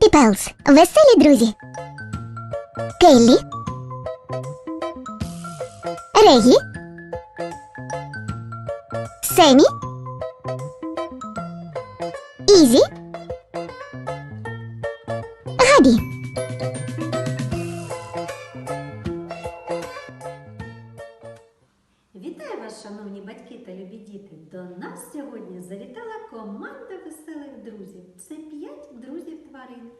Happy Pals – веселі друзі. Келлі. Регі. Семі. Ізі. Вас, шановні батьки та любі діти! До нас сьогодні завітала команда веселих друзів. Це п'ять друзів тварин.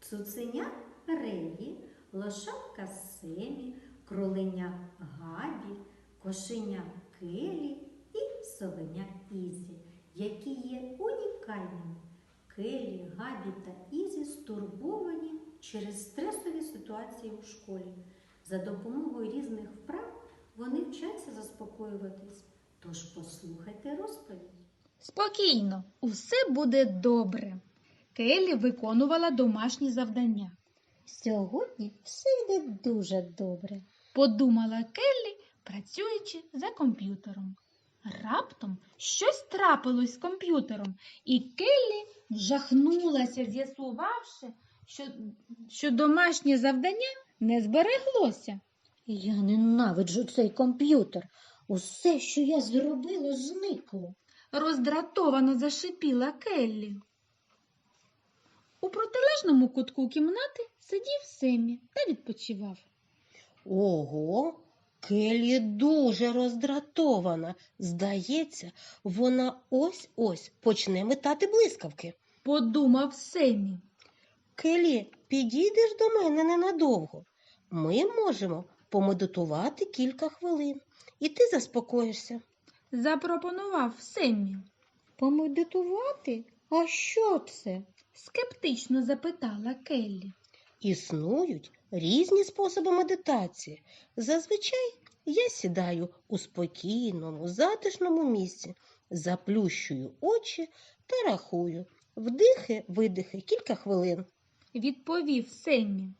Цуценя Регі, лошадка Семі, кроленя Габі, кошеня Келі і совеня Ізі, які є унікальними. Келі, Габі та Ізі стурбовані через стресові ситуації у школі. За допомогою різних вправ вони вчаться заспокоюватись. Тож послухайте розповідь. Спокійно, усе буде добре. Келлі виконувала домашні завдання. Сьогодні все йде дуже добре. Подумала Келлі, працюючи за комп'ютером. Раптом щось трапилось з комп'ютером, і Келлі вжахнулася, з'ясувавши, що, що домашнє завдання не збереглося. Я ненавиджу цей комп'ютер. Усе, що я зробила, зникло. Роздратовано зашипіла Келлі. У протилежному кутку кімнати сидів Семі та відпочивав. Ого, Келі дуже роздратована. Здається, вона ось-ось почне метати блискавки. Подумав Семі. Келі, підійдеш до мене ненадовго. Ми можемо помедитувати кілька хвилин, і ти заспокоїшся. Запропонував Семі. Помедитувати? А що це? Скептично запитала Келлі. Існують різні способи медитації. Зазвичай я сідаю у спокійному, затишному місці, заплющую очі та рахую вдихи, видихи кілька хвилин. Відповів Семі.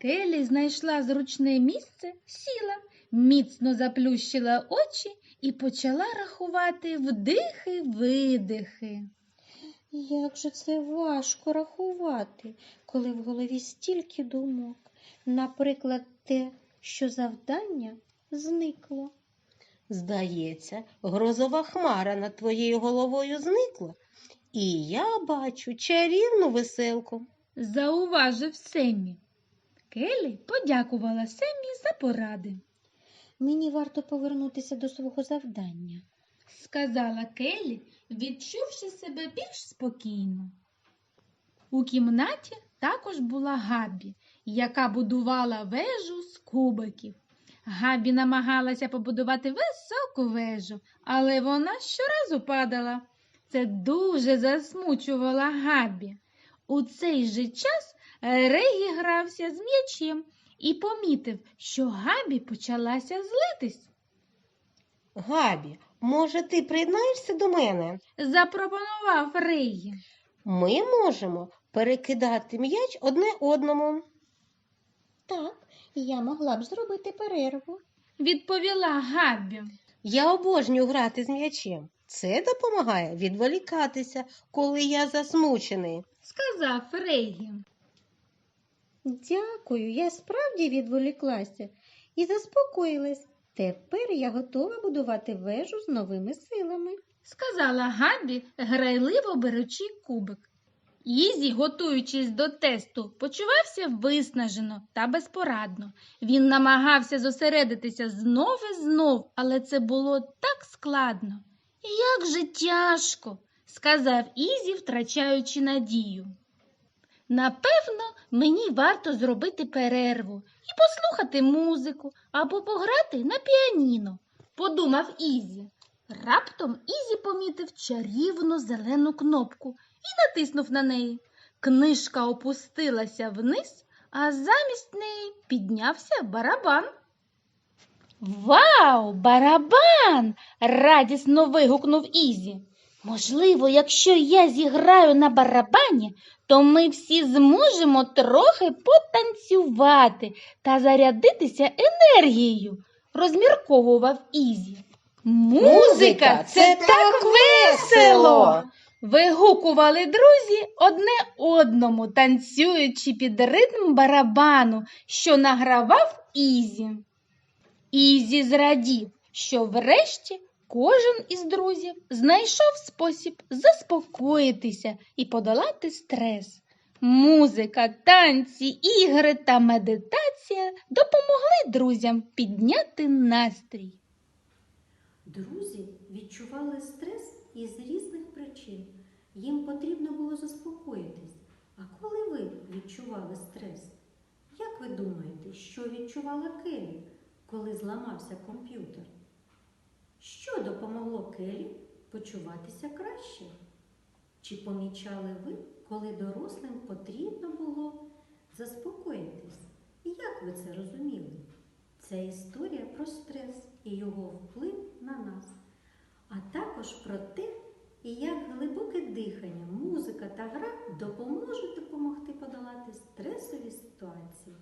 Келлі знайшла зручне місце, сіла, міцно заплющила очі і почала рахувати вдихи, видихи. Як же це важко рахувати, коли в голові стільки думок. Наприклад, те, що завдання зникло. Здається, грозова хмара над твоєю головою зникла, і я бачу чарівну веселку. Зауважив Семі. Келлі подякувала Семі за поради. Мені варто повернутися до свого завдання. сказала Келлі, відчувши себе більш спокійно. У кімнаті також була Габі, яка будувала вежу з кубиків. Габі намагалася побудувати високу вежу, але вона щоразу падала. Це дуже засмучувала Габі. У цей же час Регі грався з м'ячем і помітив, що Габі почалася злитись. Габі, може, ти приєднаєшся до мене? Запропонував Регі. Ми можемо перекидати м'яч одне одному. Так, я могла б зробити перерву. Відповіла Габі. Я обожнюю грати з м'ячем. Це допомагає відволікатися, коли я засмучений. Сказав Регі. Дякую, я справді відволіклася і заспокоїлась. Тепер я готова будувати вежу з новими силами. Сказала Габі, грайливо беручи кубик. Ізі, готуючись до тесту, почувався виснажено та безпорадно. Він намагався зосередитися знов і знов, але це було так складно. Як же тяжко, сказав Ізі, втрачаючи надію. Напевно, мені варто зробити перерву і послухати музику або пограти на піаніно, подумав Ізі. Раптом Ізі помітив чарівну зелену кнопку і натиснув на неї. Книжка опустилася вниз, а замість неї піднявся барабан. Вау, барабан! радісно вигукнув Ізі. Можливо, якщо я зіграю на барабані, то ми всі зможемо трохи потанцювати та зарядитися енергією, розмірковував Ізі. Музика це так весело! Вигукували друзі одне одному, танцюючи під ритм барабану, що награвав Ізі. Ізі зрадів, що врешті кожен із друзів знайшов спосіб заспокоїтися і подолати стрес. Музика, танці, ігри та медитація допомогли друзям підняти настрій. Друзі відчували стрес із різних причин. Їм потрібно було заспокоїтись. А коли ви відчували стрес? Як ви думаєте, що відчувала Келі, коли зламався комп'ютер? Що допомогло Келі почуватися краще? Чи помічали ви, коли дорослим потрібно було заспокоїтись? І як ви це розуміли? Це історія про стрес і його вплив на нас, а також про те, як глибоке дихання, музика та гра допоможуть допомогти подолати стресові ситуації.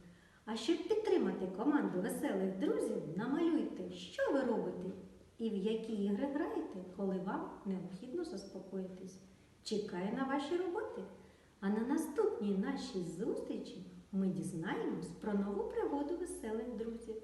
А щоб підтримати команду веселих друзів, намалюйте, що ви робите і в які ігри граєте, коли вам необхідно заспокоїтись. Чекаю на ваші роботи. А на наступній нашій зустрічі ми дізнаємось про нову пригоду веселих друзів.